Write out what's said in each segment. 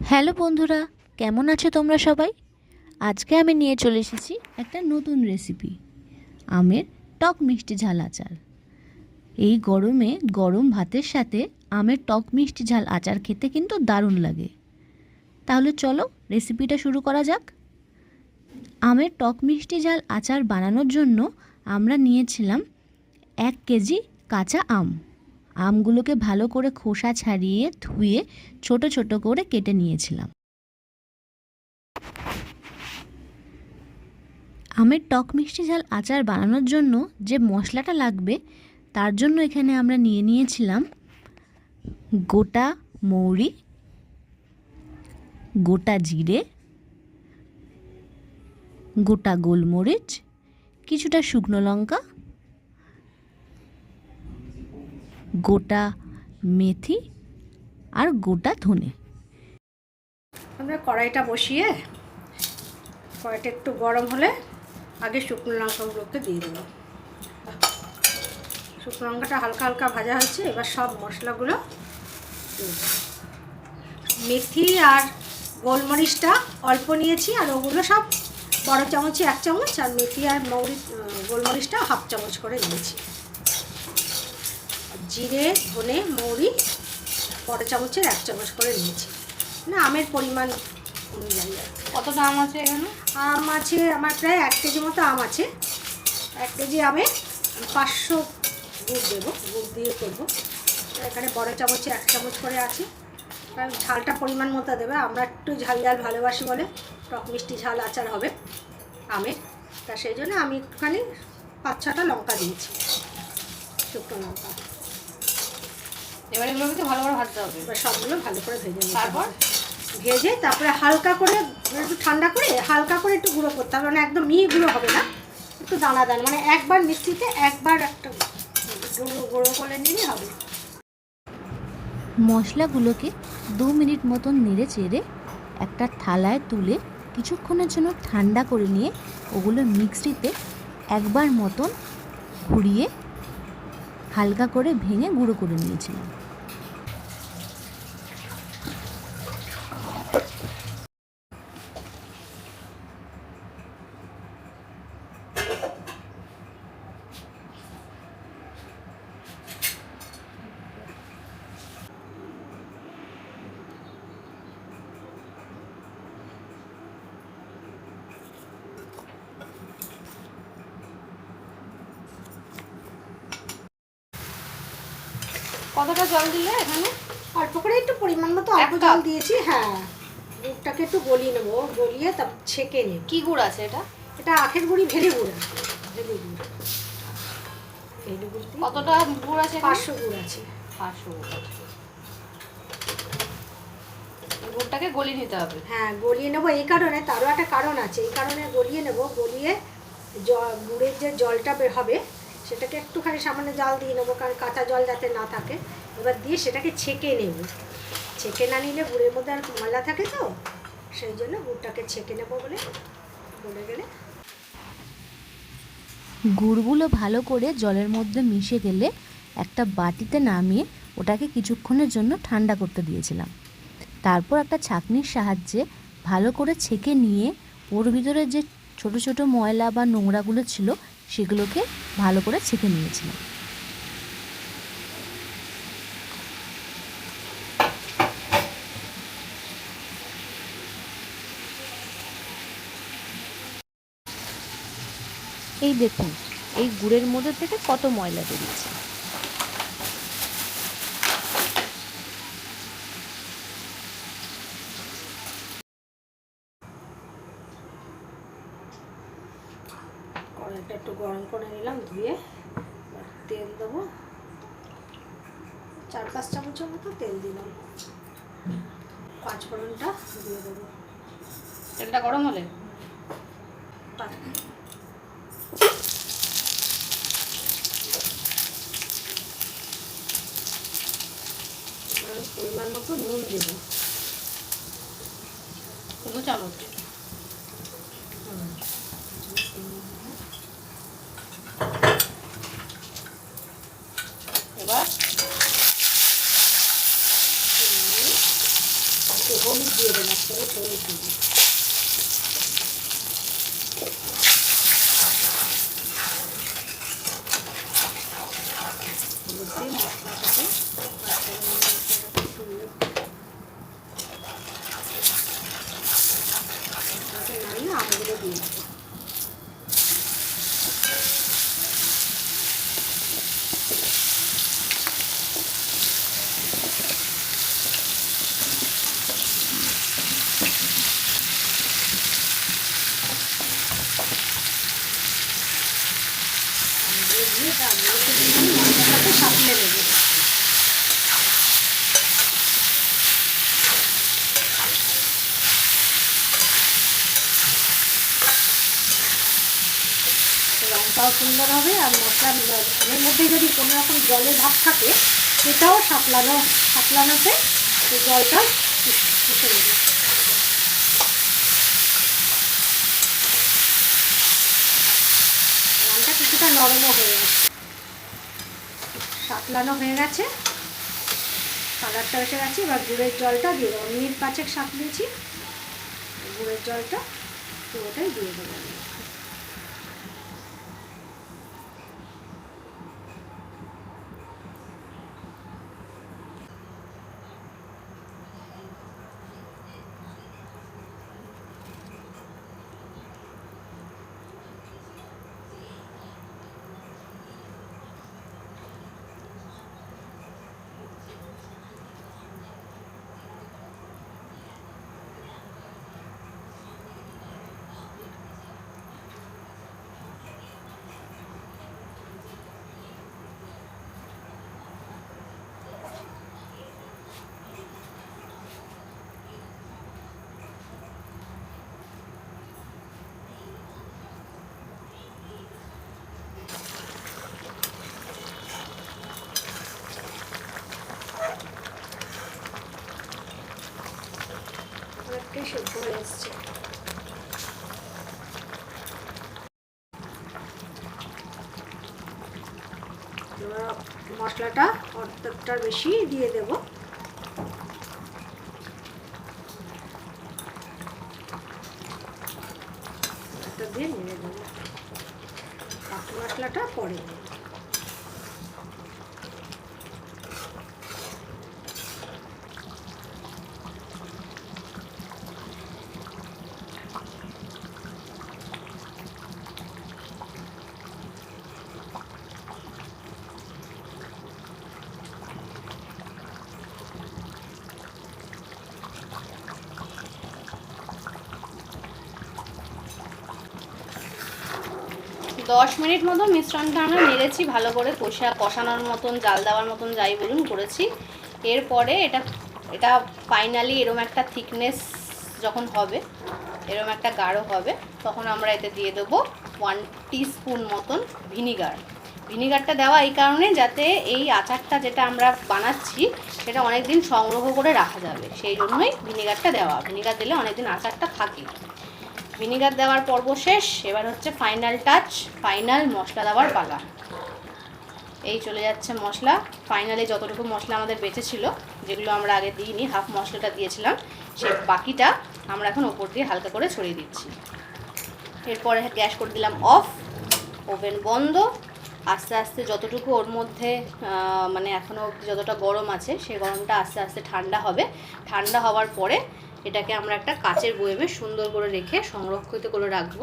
Hello বন্ধুরা, কেমন আছো তোমরা সবাই? আজকে আমি নিয়ে চলে এসেছি একটা নতুন রেসিপি আমের টক মিষ্টি ঝাল আচার। এই গরমে গরম ভাতের সাথে আমের টক মিষ্টি ঝাল আচার খেতে কিন্তু দারুণ লাগে। তাহলে চলো রেসিপিটা শুরু করা যাক। আমের টক মিষ্টি ঝাল আচার বানানোর জন্য আমরা নিয়েছিলাম এক কেজি কাঁচা আম। আমগুলোকে ভালো করে খোসা ছাড়িয়ে ধুয়ে ছোট ছোট করে কেটে নিয়েছিলাম। আমের টক মিষ্টি ঝাল আচার বানানোর জন্য যে মশলাটা লাগবে, তার জন্য এখানে আমরা নিয়ে নিয়েছিলাম গোটা মৌরি, গোটা জিরে, গোটা গোলমরিচ, কিছুটা শুকনো লঙ্কা গোটা মেথি আর গোটা ধনে। আমরা কড়াইটা বসিয়ে কড়াইটা একটু গরম হলে আগে শুকনো লঙ্কাগুলোকে দিয়ে দেবো। শুকনো লঙ্কাটা হালকা হালকা ভাজা হচ্ছে এবার সব মশলাগুলো মেথি আর গোলমরিচটা অল্প নিয়েছি, আর ওগুলো সব বড় চামচে এক চামচ, আর মেথি আর মৌরি গোলমরিচটা হাফ চামচ করে নিয়েছি। জিরে ধনে মৌরি বড় চামচের এক চামচ করে নিয়েছি। না আমের পরিমাণ অনুযায়ী আর। কত দাম আছে এখানে? আম আছে আমার প্রায় এক কেজি মতো আম আছে। এক কেজি আমে পাঁচশো গুড় দেবো গুড় দিয়ে করব। এখানে বড় চামচে এক চামচ করে আছে। কারণ ঝালটা পরিমাণ মতো দেবে আমরা একটু ঝাল ঝাল ভালোবাসি বলে টক মিষ্টি ঝাল আচার হবে আমের তা সেই জন্য আমি একটুখানি পাঁচ ছটা লঙ্কা দিয়েছি শুকনো লঙ্কা। এবার এগুলোকে তো ভালো করে ভাজতে হবে। এবার সবগুলো ভালো করে ভেজে নিতে তারপর? ভেজে তারপরে হালকা করে একটু ঠান্ডা করে হালকা করে একটু গুঁড়ো করতে হবে মানে একদম মিহি গুঁড়ো হবে না। একটু দানা দানা মানে একবার মিক্সিতে একবার একটা গুঁড়ো গুঁড়ো করে নিলে হবে। মশলাগুলোকে দু মিনিট মতন নেড়ে চেড়ে একটা থালায় তুলে কিছুক্ষণের জন্য ঠান্ডা করে নিয়ে ওগুলো মিক্সিতে একবার মতন ঘুরিয়ে হালকা করে ভেঙে গুঁড়ো করে নিয়েছিলাম। কতটা জল দিলে এখানে? অল্প করে একটু পরিমাণ মতো অল্প জল দিয়েছি হ্যাঁ। গুড়টাকে একটু গলিয়ে নেব গলিয়ে তা ছেঁকে নেব। কী গুড় আছে এটা? এটা আখের গুঁড়ি ভেলে গুঁড়। আছে ভেলে গুঁড়। ভেলে গুঁড় কতটা গুড় আছে পাঁচশো গুড় আছে। পাঁচশো গুড় আছে। গুড়টাকে গলিয়ে নিতে হবে। হ্যাঁ গলিয়ে নেব। এই কারণে তারও একটা কারণ আছে। এই কারণে গলিয়ে নেব। গলিয়ে জ- গুড়ের যে জলটা বের হবে সেটাকে একটুখানি সামান্য জল দিয়ে নেব, কারণ কাঁচা জল যাতে না থাকে। এবার দিয়ে সেটাকে ছেঁকে নেব। ছেঁকে না নিলে গুড়ের মধ্যে আর ময়লা থাকে তো, সেই জন্য গুড়টাকে ছেঁকে নেব বলে বলে গেলে। গুড়গুলো ভালো করে জলের মধ্যে মিশে গেলে একটা বাটিতে নামিয়ে ওটাকে কিছুক্ষণের জন্য ঠান্ডা করতে দিয়েছিলাম। তারপর একটা ছাঁকনির সাহায্যে ভালো করে ছেঁকে নিয়ে ওর ভিতরে যে ছোট ছোট ময়লা বা নোংরাগুলো ছিল সেগুলোকে ভালো করে ছেঁকে নিয়েছিলাম। এই দেখুন এই গুড়ের মধ্যে থেকে কত ময়লা বেরিয়েছে। একটু গরম করে নিলাম ধুয়ে তেল দেবো। চার পাঁচ চামচের মতো তেল দিলাম। পাঁচ ফোড়নটা দিয়ে দেবো। তেলটা গরম হলে? পরিমাণ মতো নুন দেবো। দু চামচ এবার একটু হলুদ দিয়ে দেবো এক চামচ হলুদ দেবো হলুদ দিয়ে মশলাটাকে মশলাটাকে সুন্দর মশলাটাকে নাড়িয়ে আমগুলো দিয়ে দেবো আমগুলো দিয়ে আমগুলোকে দিয়ে মশলাটাকে সাঁতলে দেবো রঙটাও সুন্দর হবে আর মশলা এর মধ্যে যদি কোনো রকম জলের ভাব থাকে, সেটাও সাপলানো সাপলানোতে সেই জলটা শুষে নেবে রানটা কিছুটা নরমও হয়ে গেছে। সাপলানো হয়ে গেছে। কালারটা এসে গেছে। এবার গুড়ের জলটা দিয়ে দেবো। মিনিট পাঁচেক সাপলিয়েছি গুড়ের জলটা পুরোটাই দিয়ে দেবো এসছে। এবার মশলাটা অর্ধেকটার বেশি দিয়ে দেব। দিয়ে নেড়ে দেবো। বাকি মশলাটা পরে দেবো। দশ মিনিট মতো মিশ্রণটা আমরা নেড়েছি, ভালো করে কষা, কষানোর মতন, জাল দেওয়ার মতন যাই বলুন করেছি। এরপরে এটা এটা ফাইনালি এরম একটা থিকনেস যখন হবে, এরম একটা গাঢ় হবে, তখন আমরা এতে দিয়ে দেবো ওয়ান স্পুন মতন ভিনিগার ভিনিগারটা দেওয়া এই কারণে যাতে এই আচারটা যেটা আমরা বানাচ্ছি, সেটা অনেক দিন সংগ্রহ করে রাখা যাবে। সেই জন্যই ভিনিগারটা দেওয়া। ভিনিগার দিলে অনেক দিন আচারটা থাকে। ভিনিগার দেওয়ার পর্ব শেষ, এবার হচ্ছে ফাইনাল টাচ ফাইনাল মশলা দেওয়ার পালা। এই চলে যাচ্ছে মশলা। ফাইনালি যতটুকু মশলা আমাদের বেঁচে ছিল, যেগুলো আমরা আগে দিইনি হাফ মশলাটা দিয়েছিলাম সেই বাকিটা আমরা এখন ওপর দিয়ে হালকা করে ছড়িয়ে দিচ্ছি। এরপরে গ্যাস করে দিলাম অফ ওভেন বন্ধ। আস্তে আস্তে যতটুকু ওর মধ্যে মানে এখনও অবধি যতটা গরম আছে সেই গরমটা আস্তে আস্তে ঠান্ডা হবে। ঠান্ডা হওয়ার পরে এটাকে আমরা একটা কাচের বয়েমে সুন্দর করে রেখে সংরক্ষিত করে রাখব।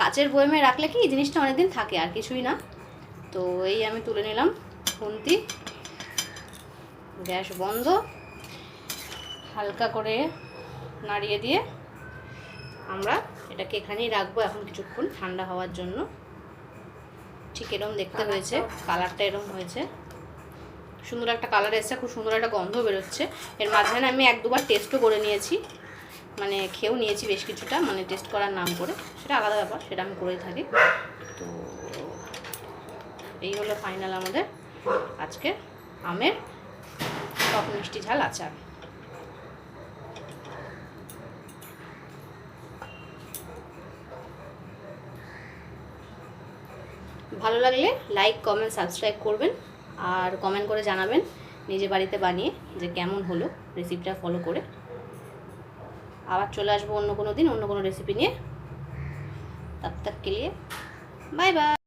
কাচের বয়েমে রাখলে কি এই জিনিসটা অনেকদিন থাকে আর কিছুই না। তো এই আমি তুলে নিলাম খুন্তি। গ্যাস বন্ধ। হালকা করে নাড়িয়ে দিয়ে আমরা এটাকে এখানেই রাখব এখন কিছুক্ষণ ঠান্ডা হওয়ার জন্য। ঠিক এরম দেখতে হয়েছে কালারটা এরম হয়েছে। সুন্দর একটা কালার এসেছে খুব সুন্দর একটা গন্ধ বেরোচ্ছে। এর মাঝখানে আমি এক দুবার টেস্টও করে নিয়েছি। মানে খেয়েও নিয়েছি বেশ কিছুটা মানে টেস্ট করার নাম করে। সেটা আলাদা ব্যাপার, সেটা আমি করেই থাকি। তো এই হলো ফাইনাল আমাদের আজকে আমের টক মিষ্টি ঝাল আচার। ভালো লাগলে লাইক কমেন্ট সাবস্ক্রাইব করবেন আর কমেন্ট করে জানাবেন নিজে বাড়িতে বানিয়ে যে কেমন হলো রেসিপিটা ফলো করে। আবার চলে আসব অন্য কোনো দিন অন্য কোনো রেসিপি নিয়ে। তার তক বাই বাই